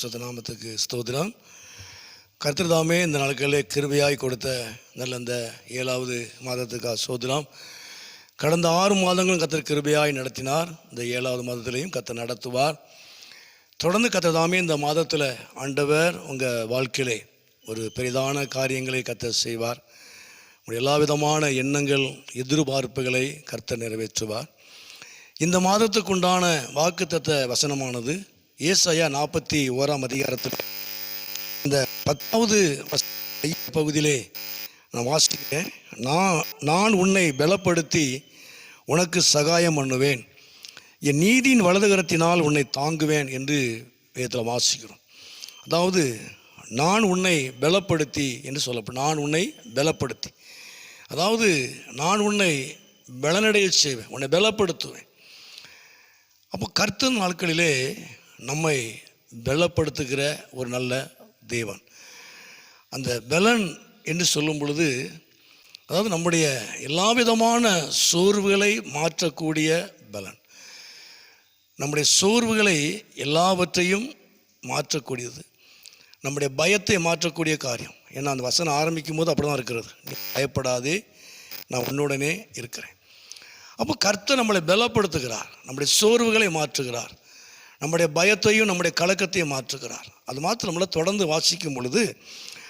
பரிசுத்த நாமத்துக்கு ஸ்தோத்திரம். கர்த்தர்தாமே இந்த நாட்களில் கிருபையாய் கொடுத்த நல்ல இந்த ஏழாவது மாதத்துக்காக சோதனம் கடந்த ஆறு மாதங்களும் கத்தர் கிருபையாய் நடத்தினார். இந்த ஏழாவது மாதத்திலையும் கத்தர் நடத்துவார். தொடர்ந்து கத்தர் இந்த மாதத்தில் ஆண்டவர் உங்கள் வாழ்க்கையிலே ஒரு பெரிதான காரியங்களை கத்தர் செய்வார். எல்லா விதமான எண்ணங்கள் எதிர்பார்ப்புகளை கர்த்தர் நிறைவேற்றுவார். இந்த மாதத்துக்குண்டான வாக்குத்தத்த வசனமானது ஏசாயா நாற்பத்தி ஓராம் அதிகாரத்தில் இந்த பத்தாவது பகுதியிலே நான் வாசிக்கிறேன். நான் நான் உன்னை பலப்படுத்தி உனக்கு சகாயம் பண்ணுவேன். என் நீதியின் வலதுகரத்தினால் உன்னை தாங்குவேன் என்று வேதத்தில் வாசிக்கிறோம். அதாவது நான் உன்னை பலப்படுத்தி என்று சொல்லப்படும் நான் உன்னை பலப்படுத்தி அதாவது நான் உன்னை பலனடைய செய்வேன் உன்னை பலப்படுத்துவேன் அப்போ கருத்து நாட்களிலே நம்மை பலப்படுத்துகிற ஒரு நல்ல தேவன். அந்த பலன் என்று சொல்லும் பொழுது அதாவது நம்முடைய எல்லா விதமான சோர்வுகளை மாற்றக்கூடிய பலன். நம்முடைய சோர்வுகளை எல்லாவற்றையும் மாற்றக்கூடியது. நம்முடைய பயத்தை மாற்றக்கூடிய காரியம். ஏன்னா அந்த வசனம் ஆரம்பிக்கும் போது அப்படி தான் இருக்கிறது. நீ பயப்படாதே நான் உன்னுடனே இருக்கிறேன். அப்போ கர்த்தர் நம்மளை பலப்படுத்துகிறார். நம்முடைய சோர்வுகளை மாற்றுகிறார். நம்முடைய பயத்தையும் நம்முடைய கலக்கத்தையும் மாற்றுகிறார். அது மாத்திரமில்ல தொடர்ந்து வாசிக்கும் பொழுது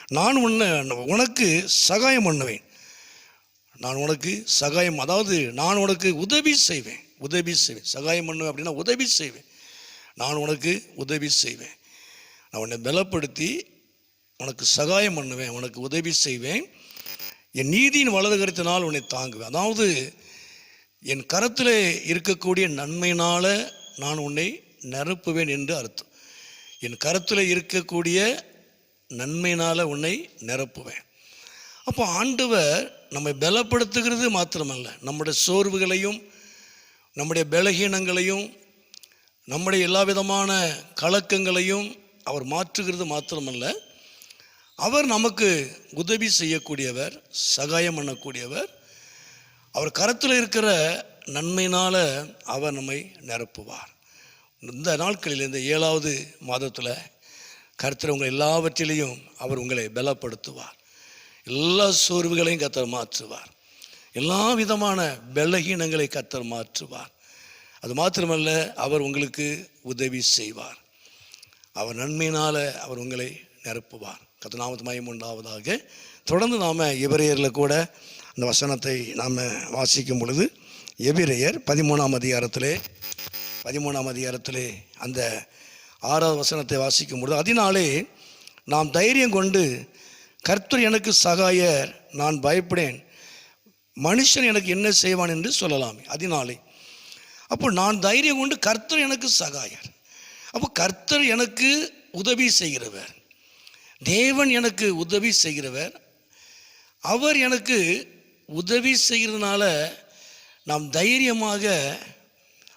நான் உன்னை உனக்கு சகாயம் பண்ணுவேன். நான் உனக்கு சகாயம் அதாவது நான் உனக்கு உதவி செய்வேன். உதவி செய்வேன். சகாயம் பண்ணுவேன் அப்படின்னா உதவி செய்வேன். நான் உனக்கு உதவி செய்வேன். நான் உன்னை பலப்படுத்தி உனக்கு சகாயம் பண்ணுவேன் உனக்கு உதவி செய்வேன். என் நீதியின் வலது கருத்தினால் உன்னை தாங்குவேன். அதாவது என் கரத்தில் இருக்கக்கூடிய நன்மையினால் நான் உன்னை நிரப்புவேன் என்று அர்த்தம். என் கருத்தில் இருக்கக்கூடிய நன்மையினால் உன்னை நிரப்புவேன். அப்போ ஆண்டவர் நம்மை பலப்படுத்துகிறது மாத்திரமல்ல. நம்முடைய சோர்வுகளையும் நம்முடைய பலகீனங்களையும் நம்முடைய எல்லா விதமான கலக்கங்களையும் அவர் மாற்றுகிறது மாத்திரமல்ல. அவர் நமக்கு உதவி செய்யக்கூடியவர் சகாயம் பண்ணக்கூடியவர். அவர் கரத்தில் இருக்கிற நன்மையினால் அவர் நம்மை நிரப்புவார். இந்த நாட்களில் இந்த ஏழாவது மாதத்தில் கர்த்தர் உங்கள் எல்லாவற்றிலையும் அவர் உங்களை பலப்படுத்துவார். எல்லா சோர்வுகளையும் கத்தர் மாற்றுவார். எல்லா விதமான பலகீனங்களை கத்தர் மாற்றுவார். அது மாத்திரமல்ல அவர் உங்களுக்கு உதவி செய்வார். அவர் நன்மையினால் அவர் உங்களை நிரப்புவார். கத்தநாமத்து மயம் உண்டாவதாக. தொடர்ந்து நாம் எபிரேயரில் கூட அந்த வசனத்தை நாம் வாசிக்கும் பொழுது எபிரேயர் பதிமூணாம் அதிகாரத்திலே பதிமூணாம் அதிகாரத்திலே அந்த ஆறாவது வசனத்தை வாசிக்கும் பொழுது அதனாலே நாம் தைரியம் கொண்டு கர்த்தர் எனக்கு சகாயர் நான் பயப்படேன். மனுஷன் எனக்கு என்ன செய்வான் என்று சொல்லலாமே. அதனாலே. அப்போ நான் தைரியம் கொண்டு கர்த்தர் எனக்கு சகாயர். அப்போ கர்த்தர் எனக்கு உதவி செய்கிறவர். தேவன் எனக்கு உதவி செய்கிறவர். அவர் எனக்கு உதவி செய்கிறதுனால நாம் தைரியமாக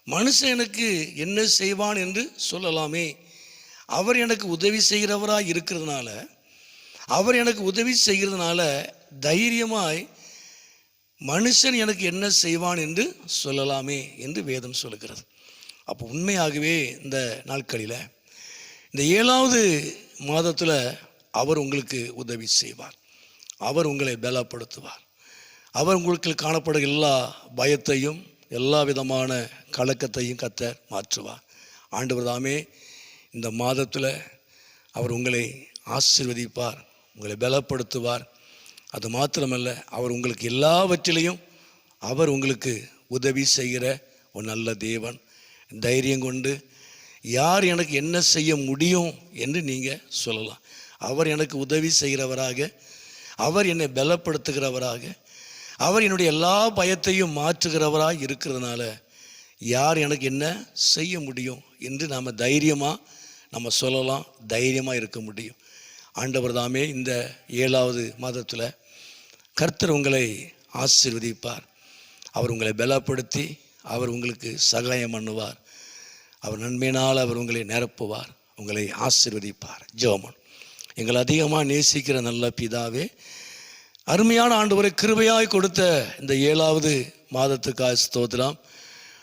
மனுஷன் எனக்கு என்ன செய்வான் என்று சொல்லலாமே. அவர் எனக்கு உதவி செய்கிறவராக இருக்கிறதுனால அவர் எனக்கு உதவி செய்கிறதுனால தைரியமாய் மனுஷன் எனக்கு என்ன செய்வான் என்று சொல்லலாமே என்று வேதம் சொல்லுகிறது. அப்போ உண்மையாகவே இந்த நாட்களில் இந்த ஏழாவது மாதத்தில் அவர் உங்களுக்கு உதவி செய்வார். அவர் உங்களை பலப்படுத்துவார். அவர் உங்களுக்கு காணப்படுகிற எல்லா பயத்தையும் எல்லா விதமான கலக்கத்தையும் கத்த மாற்றுவார். ஆண்டவர் தாமே இந்த மாதத்தில் அவர் உங்களை ஆசீர்வதிப்பார் உங்களை பலப்படுத்துவார். அது மாத்திரமல்ல அவர் உங்களுக்கு எல்லாவற்றிலையும் அவர் உங்களுக்கு உதவி செய்கிற ஒரு நல்ல தேவன். தைரியம் கொண்டு யார் எனக்கு என்ன செய்ய முடியும் என்று நீங்கள் சொல்லலாம். அவர் எனக்கு உதவி செய்கிறவராக அவர் என்னை பலப்படுத்துகிறவராக அவர் என்னுடைய எல்லா பயத்தையும் மாற்றுகிறவராக இருக்கிறதுனால யார் எனக்கு என்ன செய்ய முடியும் என்று நாம் தைரியமாக நம்ம சொல்லலாம் தைரியமாக இருக்க முடியும். ஆண்டவர் தாமே இந்த ஏழாவது மாதத்தில் கர்த்தர் உங்களை ஆசீர்வதிப்பார். அவர் உங்களை பலப்படுத்தி அவர் உங்களுக்கு சகாயம் பண்ணுவார். அவர் நன்மையினால் அவர் உங்களை நிரப்புவார். உங்களை ஆசிர்வதிப்பார். ஜோமன் எங்களை அதிகமாக நேசிக்கிற நல்ல பிதாவே அருமையான ஆண்டவரை கிருபையாய் கொடுத்த இந்த ஏழாவது மாதத்துக்காக ஸ்தோத்திரம்.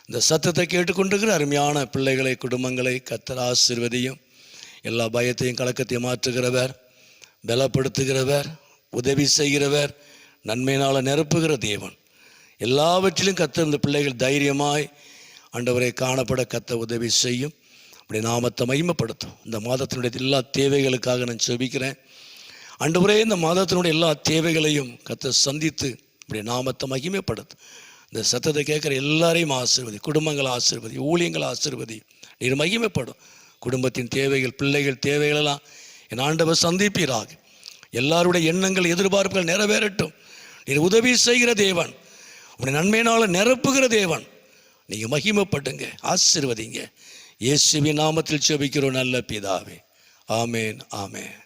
இந்த சத்தத்தை கேட்டுக்கொண்டிருக்கிற அருமையான பிள்ளைகளை குடும்பங்களை கத்தர் ஆசிர்வதியும் எல்லா பயத்தையும் கலக்கத்தையும் மாற்றுகிறவர் பலப்படுத்துகிறவர் உதவி செய்கிறவர் நன்மையினால் நிரப்புகிற தேவன். எல்லாவற்றிலும் கத்த இந்த பிள்ளைகள் தைரியமாய் ஆண்டவரை காணப்பட கத்த உதவி செய்யும். அப்படி நாமத்தை மகிமைப்படுத்தும். இந்த மாதத்தினுடைய எல்லா தேவைகளுக்காக நான் செபிக்கிறேன். ஆண்டவரே இந்த மாதத்தினுடைய எல்லா தேவைகளையும் கத்த சந்தித்து இப்படி நாமத்தை மகிமைப்படுத்து. இந்த சத்தத்தை கேட்குற எல்லாரையும் ஆசிர்வதி குடும்பங்களை ஆசிர்வதி ஊழியங்களை ஆசிர்வதி. நீர் மகிமைப்படும். குடும்பத்தின் தேவைகள் பிள்ளைகள் தேவைகளெல்லாம் என் ஆண்டவர் சந்திப்பீராக. எல்லாருடைய எண்ணங்கள் எதிர்பார்ப்புகள் நிறைவேறட்டும். நீர் உதவி செய்கிற தேவன். உன்னை நன்மையினால் நிரப்புகிற தேவன். நீங்கள் மகிமைப்பட்டுங்க ஆசிர்வதிங்க. இயேசுவின் நாமத்தில் செபிக்கிறோம் நல்ல பிதாவே. ஆமேன் ஆமேன்.